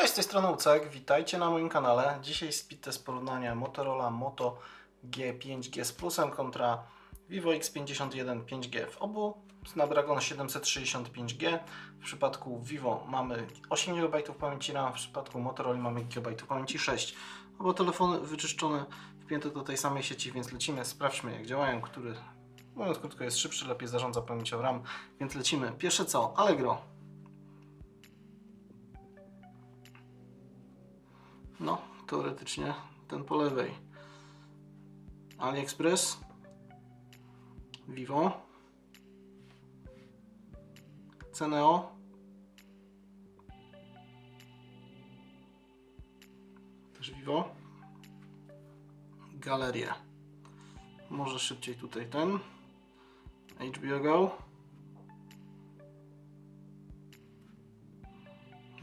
Cześć, z tej strony Ucek, witajcie na moim kanale. Dzisiaj speed test porównania Motorola Moto G5G z plusem kontra Vivo X51 5G. W obu Snapdragon 765G. W przypadku Vivo mamy 8 GB pamięci RAM, w przypadku Motorola mamy GB pamięci 6. Oba telefony wyczyszczone, wpięte do tej samej sieci, więc lecimy, sprawdźmy jak działają, który mówiąc krótko jest szybszy, lepiej zarządza pamięcią RAM, więc lecimy. Pierwsze co, Allegro. No, teoretycznie ten po lewej. AliExpress, Vivo, Ceneo, też Vivo, Galerie. Może szybciej tutaj ten. HBO Go.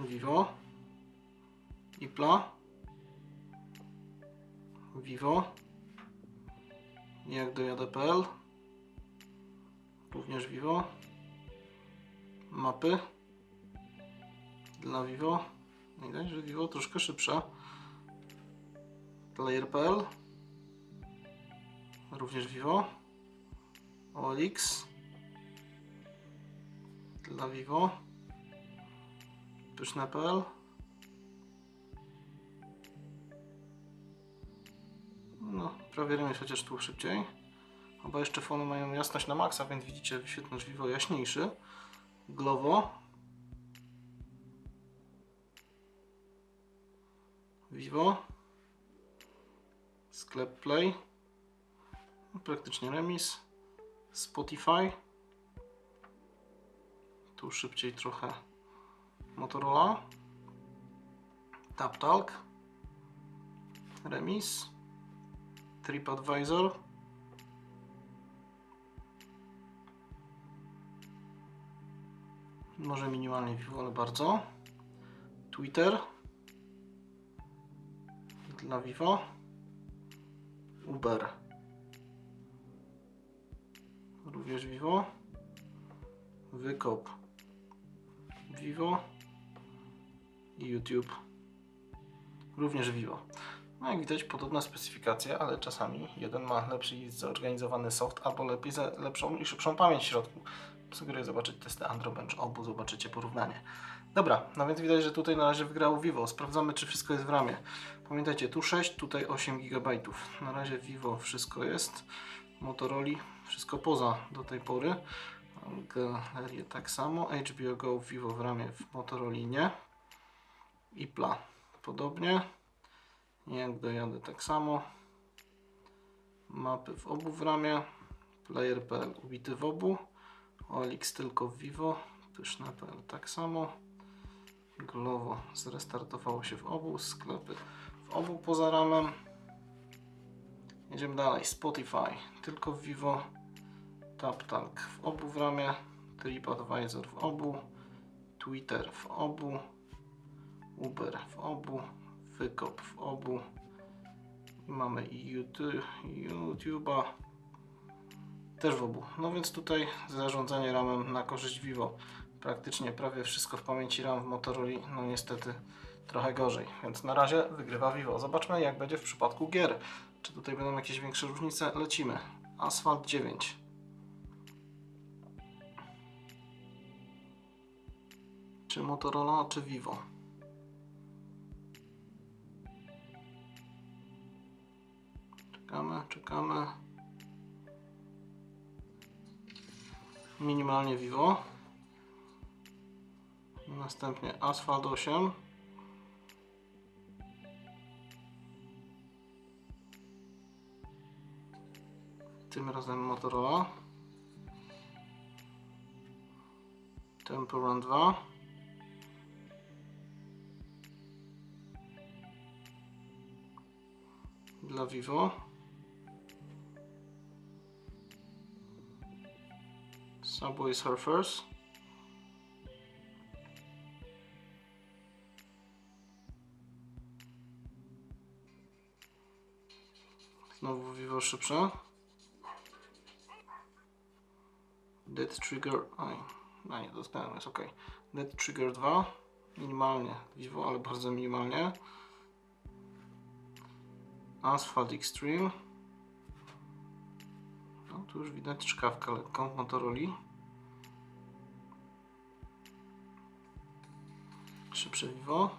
Vivo. Ipla. Vivo. Jak dojadę.pl. Również Vivo. Mapy. Dla Vivo. Widać, że Vivo troszkę szybsza. Player.pl. Również Vivo. OLX. Dla Vivo. Pyszne.pl. Remis, chociaż tu szybciej. Oba jeszcze fony mają jasność na maksa, więc widzicie wyświetlacz Vivo jaśniejszy. Glovo. Vivo. Sklep Play. No, praktycznie remis. Spotify. Tu szybciej trochę Motorola. TapTalk. Remis. TripAdvisor. Może minimalnie Vivo, ale bardzo. Twitter. Dla Vivo. Uber. Również Vivo. Wykop. Vivo. I YouTube. Również Vivo. No jak widać podobna specyfikacja, ale czasami jeden ma lepszy i zorganizowany soft, albo lepiej lepszą i szybszą pamięć w środku. Sugeruję zobaczyć testy Androbench obu, zobaczycie porównanie. Dobra, no więc widać, że tutaj na razie wygrało Vivo. Sprawdzamy, czy wszystko jest w ramie. Pamiętajcie, tu 6, tutaj 8 GB. Na razie Vivo wszystko jest. Motorola wszystko poza do tej pory. Galerie tak samo. HBO Go Vivo w ramie w Motorola nie. Ipla podobnie. Jak dojadę tak samo. Mapy w obu w ramię. Player.pl ubity w obu. OLX tylko w Vivo. Pyszne.pl tak samo. Glovo zrestartowało się w obu. Sklepy w obu poza ramem. Jedziemy dalej. Spotify tylko w Vivo. TapTalk w obu w ramię. TripAdvisor w obu. Twitter w obu. Uber w obu. Wykop w obu. Mamy i YouTube, YouTube'a też w obu. No więc tutaj zarządzanie RAMem na korzyść Vivo. Praktycznie prawie wszystko w pamięci RAM w Motorola, no niestety trochę gorzej. Więc na razie wygrywa Vivo. Zobaczmy jak będzie w przypadku gier. Czy tutaj będą jakieś większe różnice? Lecimy. Asphalt 9. Czy Motorola, czy Vivo? Czekamy, czekamy. Minimalnie Vivo. Następnie Asphalt 8. Tym razem Motorola. Temple Run 2. Dla Vivo. Subway Surfers. Znowu Vivo szybsze. Dead Trigger. Oj, no nie, dostałem, jest ok. Dead Trigger 2. minimalnie Vivo, ale bardzo minimalnie. Asphalt Extreme. No, tu już widać czkawkę lekką Motorola. Szybsze Vivo.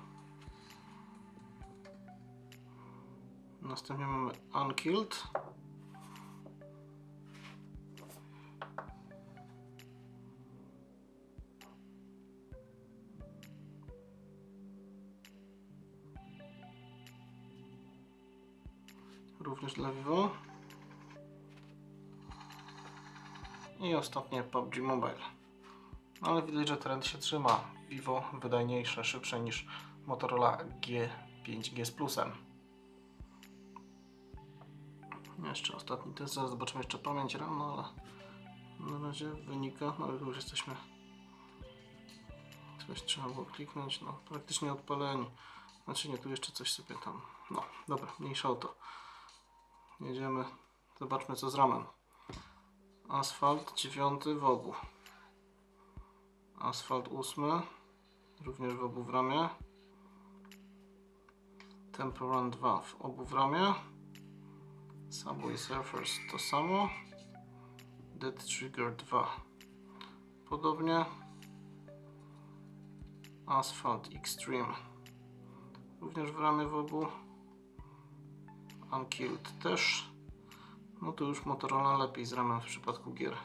Następnie mamy Unkilled. Również dla Vivo. I ostatnie PUBG Mobile. Ale widać, że trend się trzyma. Vivo wydajniejsze, szybsze niż Motorola G5G z plusem. Jeszcze ostatni test, zaraz zobaczymy jeszcze pamięć RAM, no ale na razie wynika, no już jesteśmy coś trzeba było kliknąć, no praktycznie odpaleni. Znaczy nie, tu jeszcze coś sobie tam, no dobra, mniejsza o to. Jedziemy, zobaczmy co z ramem. Asfalt 9 w obu. Asfalt 8 również w obu w ramie. Temple Run 2 w obu w ramie. Subway Surfers to samo. Dead Trigger 2 podobnie. Asphalt Extreme również w ramię w obu. Unkilled też. No tu już Motorola lepiej z ramem w przypadku gier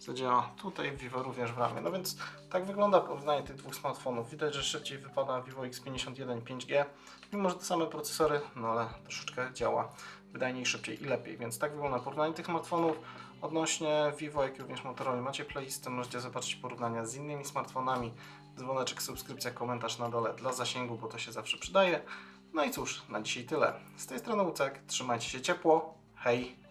zadziała. Tutaj Vivo również w ramię. No więc tak wygląda porównanie tych dwóch smartfonów. Widać, że szybciej wypada Vivo X51 5G, mimo że te same procesory, no ale troszeczkę działa wydajniej, szybciej i lepiej. Więc tak wygląda porównanie tych smartfonów. Odnośnie Vivo, jak również Motorola macie playlistę, możecie zobaczyć porównania z innymi smartfonami. Dzwoneczek, subskrypcja, komentarz na dole dla zasięgu, bo to się zawsze przydaje. No i cóż, na dzisiaj tyle. Z tej strony Łucek, trzymajcie się ciepło, hej!